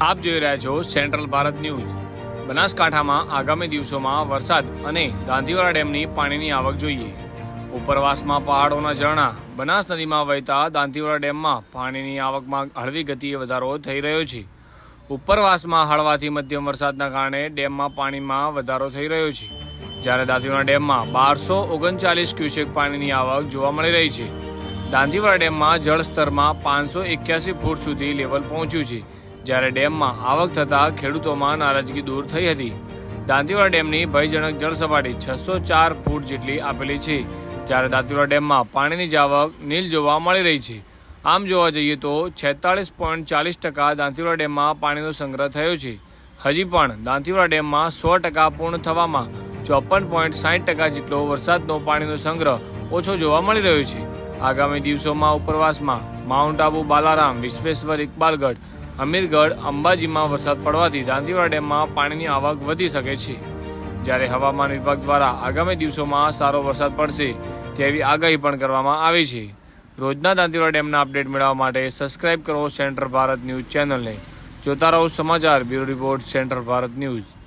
આપ જોઈ રહ્યા છો સેન્ટ્રલ ભારત ન્યૂઝ. બનાસકાંઠામાં આગામી દિવસોમાં વરસાદ અને દાંતીવાડા ડેમની પાણીની આવક જોઈએ. ઉપરવાસમાં પહાડોના ઝરણા, બનાસ નદીમાં વહેતા દાંતીવાડા ડેમમાં પાણીની આવકમાં હળવી ગતિએ વધારો થઈ રહ્યો છે. ઉપરવાસમાં હળવાથી મધ્યમ વરસાદના કારણે ડેમમાં પાણીમાં વધારો થઈ રહ્યો છે. જ્યારે દાંતીવાડા ડેમમાં બારસો ઓગણચાલીસ ક્યુસેક પાણીની આવક જોવા મળી રહી છે. દાંતીવાડા ડેમમાં જળસ્તરમાં પાંચસો એક્યાસી ફૂટ સુધી લેવલ પહોંચ્યું છે. જ્યારે ડેમમાં આવક થતાં ખેડૂતોમાં નારાજગી દૂર થઈ હતી. દાંતીવાડા ડેમની ભયજનક જળસપાટી છસો ચાર ફૂટ જેટલી આપેલી છે. જ્યારે દાંતીવાડા ડેમમાં પાણીની જાવક નીલ જોવા મળી રહી છે. આમ જોવા જઈએ તો છેતાળીસ પોઈન્ટ ચાલીસ ટકા દાંતીવાડા ડેમમાં પાણીનો સંગ્રહ થયો છે. હજી પણ દાંતીવાડા ડેમમાં સો ટકા પૂર્ણ થવામાં ચોપન પોઈન્ટ સાઠ ટકા જેટલો વરસાદનો પાણીનો સંગ્રહ ઓછો જોવા મળી રહ્યો છે. આગામી દિવસોમાં ઉપરવાસમાં માઉન્ટ આબુ બાલારામ, વિશ્વેશ્વર, ઇકબાલગઢ અમીરગઢ, અંબાજીમાં વરસાદ પડવાથી દાંતીવાડા ડેમમાં પાણીની આવક વધી શકે છે. જ્યારે હવામાન વિભાગ દ્વારા આગામી દિવસોમાં સારો વરસાદ પડશે, તેવી આગાહી પણ કરવામાં આવી છે. રોજના દાંતીવાડા ડેમના અપડેટ મેળવવા માટે સબસ્ક્રાઇબ કરો સેન્ટ્રલ ભારત ન્યૂઝ ચેનલને. જોતા રહો સમાચાર, bureau report, Central Bharat news.